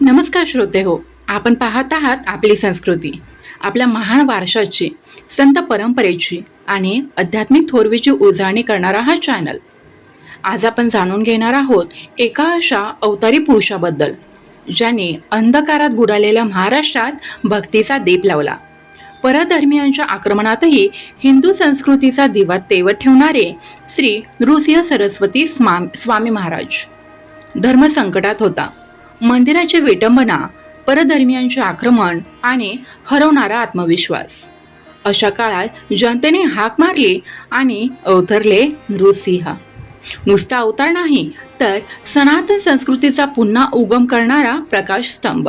नमस्कार श्रोते हो आपण पाहत आहात आपली संस्कृती आपल्या महान वारशाची संत परंपरेची आणि आध्यात्मिक थोरवीची उजळणी करणारा हा चॅनल आज आपण जाणून घेणार आहोत एका अशा अवतारी पुरुषाबद्दल ज्याने अंधकारात बुडालेल्या महाराष्ट्रात भक्तीचा दीप लावला. परधर्मीयांच्या आक्रमणातही हिंदू संस्कृतीचा दिवा तेवत ठेवणारे श्री नृसिंह सरस्वती स्वामी महाराज धर्म संकटात होता. मंदिराची विटंबना परधर्मियांचे आक्रमण आणि हरवणारा आत्मविश्वास. अशा काळात जनतेने हाक मारली आणि अवतरले नृसिंह. नुसता अवतार नाही तर सनातन संस्कृतीचा पुन्हा उगम करणारा प्रकाश स्तंभ.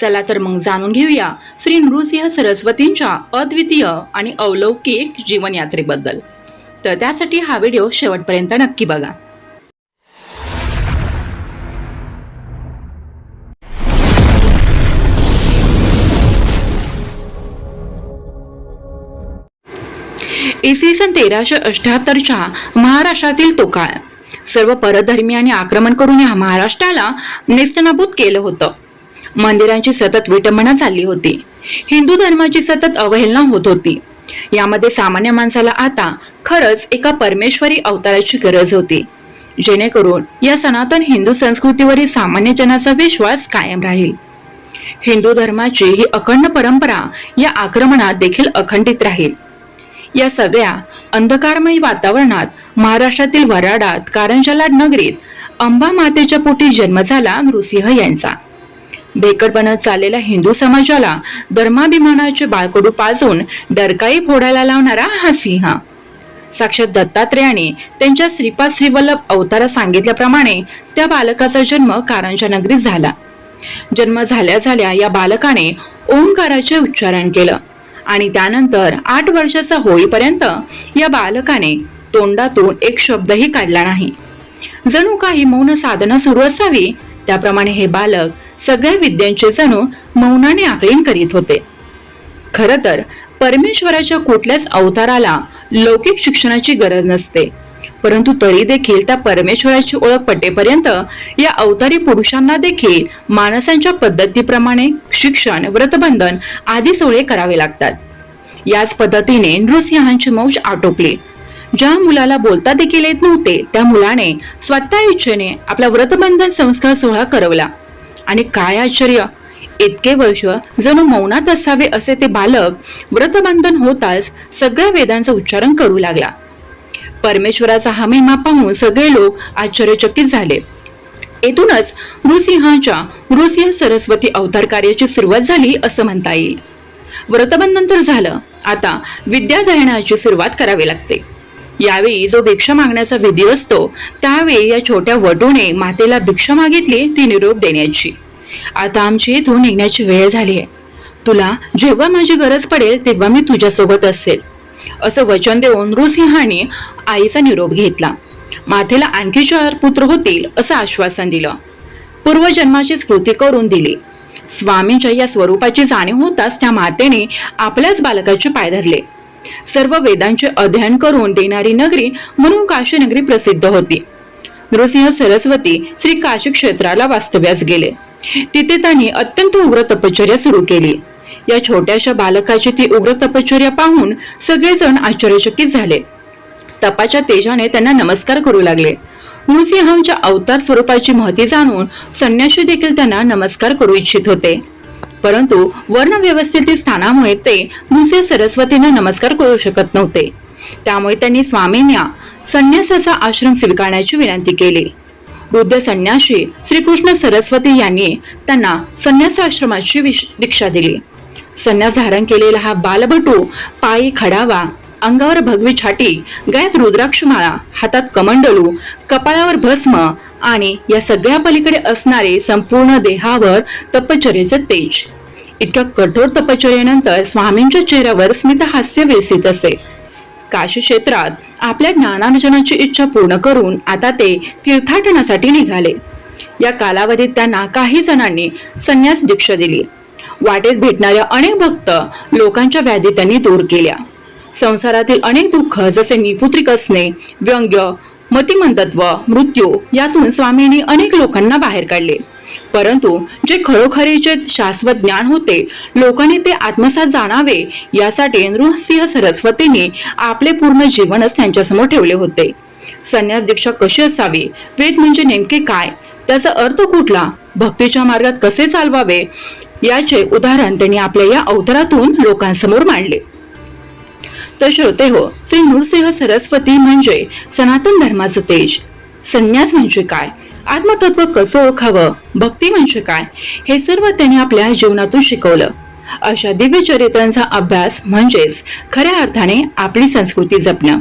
चला तर मग जाणून घेऊया श्री नृसिंह सरस्वतींच्या अद्वितीय आणि अलौकिक जीवनयात्रेबद्दल. तर त्यासाठी हा व्हिडिओ शेवटपर्यंत नक्की बघा. इसवी सन तेराशे अठ्याहत्तरच्या महाराष्ट्रातील तो काळ. सर्व परधर्मियांनी आक्रमण करून या महाराष्ट्राला नेस्तनाबूत केलं होतं. मंदिरांची सतत विटंबना चालली होती. हिंदू धर्माची सतत अवहेलना होत होती. यामध्ये सामान्य माणसाला आता खरंच एका परमेश्वरी अवताराची गरज होती. जेणेकरून या सनातन हिंदू संस्कृतीवरील सामान्य जनाचा विश्वास कायम राहील. हिंदू धर्माची ही अखंड परंपरा या आक्रमणात देखील अखंडित राहील. या सगळ्या अंधकारमयी वातावरणात महाराष्ट्रातील वराडात कारंजला नगरीत अंबा मातेच्या पोटी जन्म झाला नृसिंह यांचा. बेकड बनत चाललेल्या हिंदू समाजाला धर्माभिमानाचे बाळकडू पाजून डरकाई फोडायला लावणारा हा सिंह. साक्षात दत्तात्रेयाने त्यांच्या श्रीपाद श्रीवल्लभ अवतारात सांगितल्याप्रमाणे त्या बालकाचा जन्म कारंजा नगरीत झाला. जन्म झाल्या झाल्या या बालकाने ओंकाराचे उच्चारण केलं. आणि त्यानंतर आठ वर्षाचा होईपर्यंत या बालकाने तोंडातून एक शब्दही काढला नाही. जणू काही मौन साधना सुरू असावी त्याप्रमाणे हे बालक सगळ्या विद्यांचे जणू मौनाने आकलन करीत होते. खरं तर परमेश्वराच्या कुठल्याच अवताराला लौकिक शिक्षणाची गरज नसते. परंतु तरी देखील त्या परमेश्वराची ओळख पटेपर्यंत या अवतारी पुरुषांना देखील माणसांच्या पद्धतीप्रमाणे शिक्षण व्रतबंधन आदी सोळे करावे लागतात. याच पद्धतीने नृसिंहांची मौज आटोपली. ज्या मुलाला बोलता देखील येत नव्हते त्या मुलाने स्वतः इच्छेने आपला व्रतबंधन संस्कार सोहळा करवला. आणि काय आश्चर्य! इतके वर्ष जणू मौनात असावे असे ते बालक व्रतबंधन होताच सगळ्या वेदांचा उच्चारण करू लागला. परमेश्वराचा हा महिमा पाहून सगळे लोक आश्चर्यचकित झाले. येथूनच नृसिंहाच्या नृसिंह सरस्वती अवतार कार्याची सुरुवात झाली असं म्हणता येईल. व्रतबंधन झालं. आता विद्यादयनाची सुरुवात करावी लागते. यावेळी जो भिक्षा मागण्याचा विधी असतो त्यावेळी या छोट्या वटूने मातेला भिक्षा मागितली ती निरोप देण्याची. आता आमची इथून निघण्याची वेळ झाली आहे. तुला जेव्हा माझी गरज पडेल तेव्हा मी तुझ्यासोबत असेल. असं वचन देऊन नृसिंहाने आईचा निरोप घेतला. मातेला आणखी चार पुत्र होतील असं आश्वासन दिलं. पूर्वजन्माची स्मृती करून दिली. स्वामींच्या या स्वरूपाची जाणीव होताच त्या मातेने आपल्याच बालकाचे पाय धरले. सर्व वेदांचे अध्ययन करून देणारी नगरी म्हणून काशी नगरी प्रसिद्ध होती. नृसिंह सरस्वती श्री काशी क्षेत्राला वास्तव्यास गेले. तिथे त्यांनी अत्यंत उग्र तपश्चर्या सुरू केली. या छोट्याशा बालकाची ती उग्र तपश्चर्या पाहून सगळेजण आश्चर्यचकित झाले. तपाच्या तेजाने त्यांना नमस्कार करू लागले. नृसिंहांच्या अवतार स्वरूपाची महती जाणून संन्याशी देखील त्यांना नमस्कार करू इच्छित होते. परंतु वर्ण व्यवस्थेतील स्थानामुळे ते नृसिंह सरस्वतींना नमस्कार करू शकत नव्हते. त्यामुळे त्यांनी स्वामींना संन्यासाचा आश्रम स्वीकारण्याची विनंती केली. वृद्ध संन्याशी श्रीकृष्ण सरस्वती यांनी त्यांना संन्यासाश्रमाची विश- दीक्षा दिली. संन्यास धारण केलेला हा बालभटू पायी खडावा अंगावर भगवी छाटी गळ्यात रुद्राक्षमाळा हातात कमंडलू कपाळावर भस्म आणि या सगळ्या पलीकडे असणारे संपूर्ण देहावर तपश्चर्याचे तेज. इतक्या कठोर तपश्चर्यानंतर स्वामींच्या चेहऱ्यावर स्मित हास्य विलसित असे. काशी क्षेत्रात आपल्या ज्ञानार्जनाची इच्छा पूर्ण करून आता ते तीर्थाटनासाठी निघाले. या कालावधीत त्यांना काही जणांनी संन्यास दीक्षा दिली. वाटेत भेटणाऱ्या अनेक भक्त लोकांच्या व्याधी त्यांनी दूर केल्या. संसारातील अनेक दुःख जसे निपुत्रिक असणे व्यंग्य मतिमंतत्व मृत्यू यातून स्वामींनी अनेक लोकांना बाहेर काढले. परंतु जे खरोखरीचे शाश्वत ज्ञान होते लोकांनी ते आत्मसात जाणावे यासाठी नृसिंह सरस्वतींनी आपले पूर्ण जीवनच त्यांच्यासमोर ठेवले होते. संन्यास दीक्षा कशी असावी वेद म्हणजे नेमके काय त्याचा अर्थ कुठला भक्तीच्या मार्गात कसे चालवावे याचे उदाहरण त्यांनी आपल्या या अवतारातून लोकांसमोर मांडले. तर श्रोते हो श्री नृसिंह सरस्वती म्हणजे सनातन धर्माचं तेज. संन्यास म्हणजे काय? आत्मतत्व कसं ओळखावं? भक्ती म्हणजे काय? हे सर्व त्यांनी आपल्या जीवनातून शिकवलं. अशा दिव्य चरित्रांचा अभ्यास म्हणजेच खऱ्या अर्थाने आपली संस्कृती जपणं.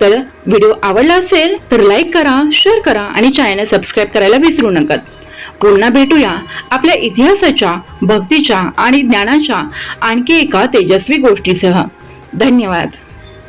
तर व्हिडिओ आवडला असेल तर लाईक करा शेअर करा आणि चॅनल सबस्क्राईब करायला विसरू नका. पुन्हा भेटूया. आपल्या इतिहासाच्या भक्तीच्या आणि ज्ञानाच्या आणखी एका तेजस्वी गोष्टीसह. धन्यवाद.